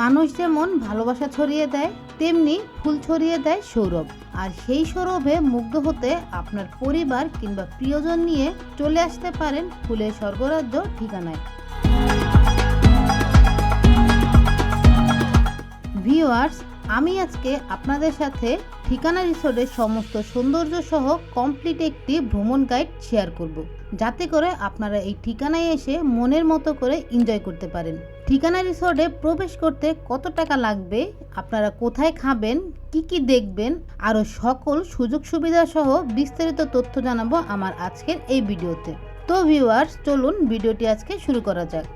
মানুষ যেমন ভালোবাসা ছড়িয়ে দেয়, তেমনি ফুল ছড়িয়ে দেয় সৌরভ। আর সেই সৌরভে মুগ্ধ হতে আপনার পরিবার কিংবা প্রিয়জন নিয়ে চলে আসতে পারেন ফুলের স্বর্গরাজ্য ঠিকানায়। ভিওয়ার্স আমি আজকে আপনাদের সাথে ঠিকানা রিসোর্টের সমস্ত সৌন্দর্য সহ কমপ্লিট একটি ভ্রমণ গাইড শেয়ার করব, যাতে করে আপনারা এই ঠিকানায় এসে মনের মতো করে এনজয় করতে পারেন। ঠিকানা রিসোর্টে প্রবেশ করতে কত টাকা লাগবে, আপনারা কোথায় খাবেন, কি কি দেখবেন, আরও সকল সুযোগ সুবিধা সহ বিস্তারিত তথ্য জানাব আমার আজকের এই ভিডিওতে। তো ভিউয়ার্স, চলুন ভিডিওটি আজকে শুরু করা যাক।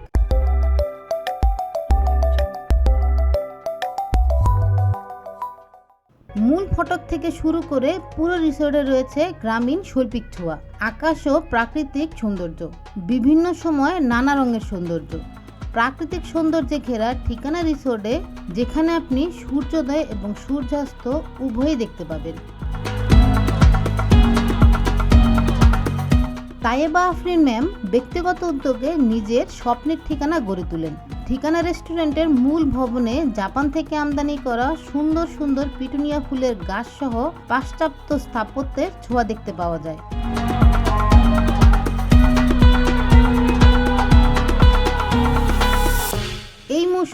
মূল ফটক থেকে শুরু করে পুরো রিসোর্টে রয়েছে গ্রামীণ শৈল্পিক ছোঁয়া, আকাশ ও প্রাকৃতিক সৌন্দর্য, বিভিন্ন সময় নানা রঙের সৌন্দর্য। প্রাকৃতিক সৌন্দর্যে ঘেরা ঠিকানা রিসোর্টে, যেখানে আপনি সূর্যোদয় এবং সূর্যাস্ত উভয়ই দেখতে পাবেন। তাইবা আফরিন ম্যাম ব্যক্তিগত উদ্যোগে নিজের স্বপ্নের ঠিকানা গড়ে তোলেন। ঠিকানা রেস্টুরেন্টের মূল ভবনে জাপান থেকে আমদানি করা সুন্দর সুন্দর পিটুনিয়া ফুলের গাছ সহ পাশ্চাত্য স্থাপত্যের ছোঁয়া দেখতে পাওয়া যায়।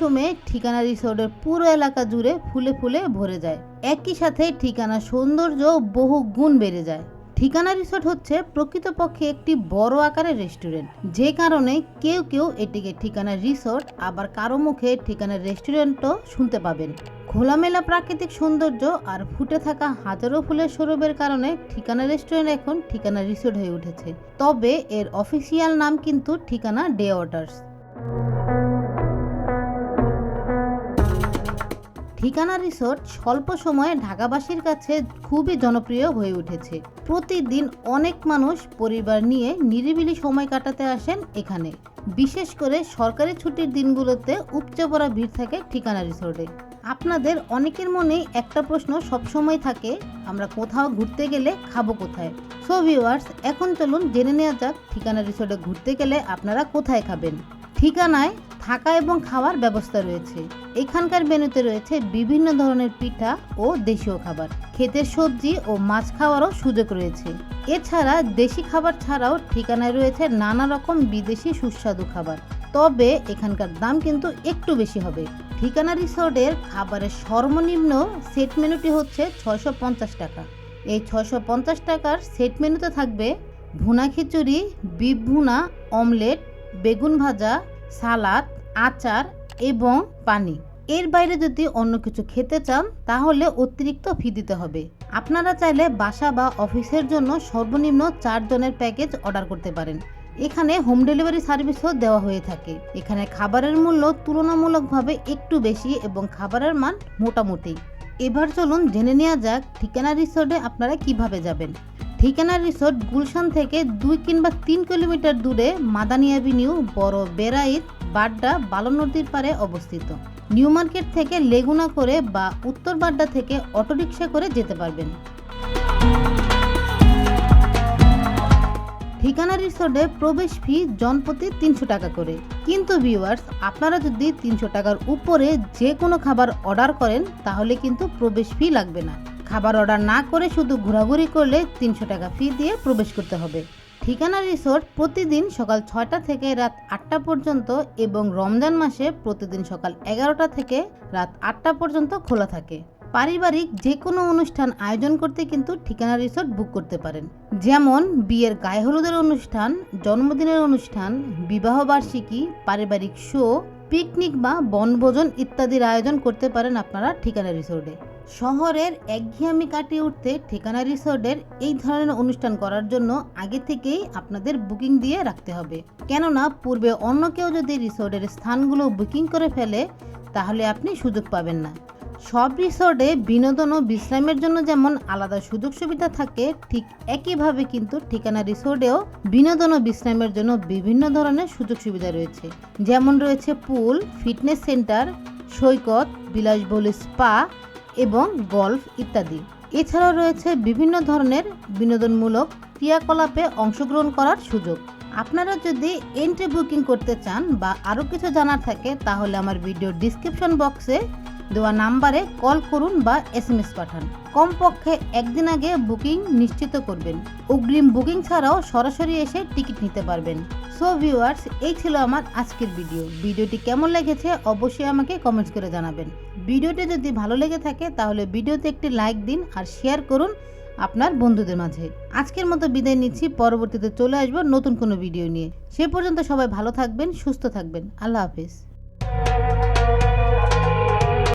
মৌসুমে ঠিকানা রিসোর্টের পুরো এলাকা জুড়ে ফুলে ফুলে ভরে যায়। একই সাথে ঠিকানা সৌন্দর্য বহু গুণ বেড়ে যায়। ঠিকানা রিসোর্ট হচ্ছে প্রকৃতপক্ষে একটি বড় আকারের রেস্টুরেন্ট। যে কারণে কেউ কেউ এটিকে ঠিকানা রিসোর্ট, আবার কারও মুখে ঠিকানা রেস্টুরেন্টও শুনতে পাবেন। খোলামেলা প্রাকৃতিক সৌন্দর্য আর ফুটে থাকা হাজারো ফুলের সৌরভের কারণে ঠিকানা রেস্টুরেন্ট এখন ঠিকানা রিসোর্ট হয়ে উঠেছে। তবে এর অফিসিয়াল নাম কিন্তু ঠিকানা ডে ওয়াটার্স। ঠিকানা রিসোর্ট স্বল্প সময়ে ঢাকাবাসীর কাছে খুবই জনপ্রিয় হয়ে উঠেছে। প্রতিদিন অনেক মানুষ পরিবার নিয়ে নিরিবিলি সময় কাটাতে আসেন এখানে। বিশেষ করে সরকারি ছুটির দিনগুলোতে উপচে পড়া ভিড় থাকে ঠিকানা রিসোর্টে। আপনাদের অনেকের মনেই একটা প্রশ্ন সবসময় থাকে, আমরা কোথাও ঘুরতে গেলে খাব কোথায়? সো ভিউয়ার্স এখন চলুন জেনে নেওয়া যাক ঠিকানা রিসোর্টে ঘুরতে গেলে আপনারা কোথায় খাবেন? ঠিকানায় থাকা এবং খাওয়ার ব্যবস্থা রয়েছে। এখানকার মেনুতে রয়েছে বিভিন্ন ধরনের পিঠা ও দেশীয় খাবার। ক্ষেতের সবজি ও মাছ খাওয়ারও সুযোগ রয়েছে। এছাড়া দেশি খাবার ছাড়াও ঠিকানায় রয়েছে নানা রকম বিদেশি সুস্বাদু খাবার। তবে এখানকার দাম কিন্তু একটু বেশি হবে। ঠিকানা রিসোর্টের খাবারের সর্বনিম্ন সেট মেনুটি হচ্ছে ছয়শো পঞ্চাশ টাকা। এই ছয়শো পঞ্চাশ টাকার সেট মেনুতে থাকবে ভুনা খিচুড়ি, বিফ ভুনা, অমলেট, বেগুন ভাজা, সালাদ আচার এবং পানি। এর বাইরে যদি অন্য কিছু খেতে চান, তাহলে অতিরিক্ত ফি দিতে হবে। আপনারা চাইলে বাসা বা অফিসের জন্য সর্বনিম্ন চারজনের প্যাকেজ অর্ডার করতে পারেন। এখানে হোম ডেলিভারি সার্ভিসও দেওয়া হয়ে থাকে। এখানে খাবারের মূল্য তুলনামূলকভাবে একটু বেশি এবং খাবারের মান মোটামুটি। এবার চলুন জেনে নেওয়া যাক ঠিকানা রিসোর্টে আপনারা কীভাবে যাবেন। ঠিকানা রিসোর্ট গুলশান থেকে দুই কিংবা তিন কিলোমিটার দূরে মাদানী অ্যাভিনিউ, বড় বেড়াইত বাড্ডা বালন নদীর পারে অবস্থিত। নিউ মার্কেট থেকে লেগুনা করে বা উত্তর বাড্ডা থেকে অটোরিকশা করে যেতে পারবেন। ঠিকানা রিসোর্টে প্রবেশ ফি জনপ্রতি তিনশো টাকা করে। কিন্তু ভিউয়ার্স আপনারা যদি তিনশো টাকার উপরে যে কোনো খাবার অর্ডার করেন, তাহলে কিন্তু প্রবেশ ফি লাগবে না। খাবার অর্ডার না করে শুধু ঘোরাঘুরি করলে তিনশো টাকা ফি দিয়ে প্রবেশ করতে হবে। ঠিকানা রিসোর্ট প্রতিদিন সকাল ছয়টা থেকে রাত আটটা পর্যন্ত এবং রমজান মাসে প্রতিদিন সকাল এগারোটা থেকে রাত আটটা পর্যন্ত খোলা থাকে। পারিবারিক যে কোনো অনুষ্ঠান আয়োজন করতে কিন্তু ঠিকানা রিসোর্ট বুক করতে পারেন। যেমন, বিয়ের গায়ে হলুদের অনুষ্ঠান, জন্মদিনের অনুষ্ঠান, বিবাহ বার্ষিকী, পারিবারিক শো, পিকনিক বা বনভোজন ইত্যাদির আয়োজন করতে পারেন আপনারা ঠিকানা রিসোর্টে। শহরের একঘেয়ামি কাটিয়ে উঠতে ঠিকানা রিসোর্টের এই ধরনের অনুষ্ঠান করার জন্য আগে থেকেই আপনাদের বুকিং দিয়ে রাখতে হবে। কেননা, পূর্বে অন্য কেউ যদি রিসোর্টের স্থানগুলো বুকিং করে ফেলে, তাহলে আপনি সুযোগ পাবেন না। সব রিসোর্টে বিনোদন ও বিশ্রামের জন্য যেমন আলাদা সুযোগ সুবিধা থাকে, ঠিক একইভাবে কিন্তু ঠিকানা রিসোর্টেও বিনোদন ও বিশ্রামের জন্য বিভিন্ন ধরনের সুযোগ সুবিধা রয়েছে। যেমন রয়েছে পুল, ফিটনেস সেন্টার, সৈকত, বিলাসবহুল স্পা এবং গল্ফ ইত্যাদি। এছাড়াও রয়েছে বিভিন্ন ধরনের বিনোদনমূলক ক্রিয়াকলাপে অংশগ্রহণ করার সুযোগ। আপনারা যদি এন্ট্রি বুকিং করতে চান বা আরও কিছু জানার থাকে, তাহলে আমার ভিডিও ডিসক্রিপশন বক্সে দেওয়া নাম্বারে কল করুন বা এস পাঠান। কমপক্ষে একদিন আগে বুকিং নিশ্চিত করবেন। অগ্রিম বুকিং ছাড়াও সরাসরি এসে টিকিট নিতে পারবেন। সো ভিউয়ার্স এই ছিল আমার আজকের ভিডিও ভিডিওটি কেমন লেগেছে অবশ্যই আমাকে কমেন্টস করে জানাবেন। ভিডিওটি যদি ভালো লেগে থাকে, তাহলে ভিডিওতে একটি লাইক দিন আর শেয়ার করুন আপনার বন্ধুদের মাঝে। আজকের মতো বিদায় নিচ্ছি, পরবর্তীতে চলে আসব নতুন কোনো ভিডিও নিয়ে। সে পর্যন্ত সবাই ভালো থাকবেন, সুস্থ থাকবেন। আল্লাহ হাফিজ।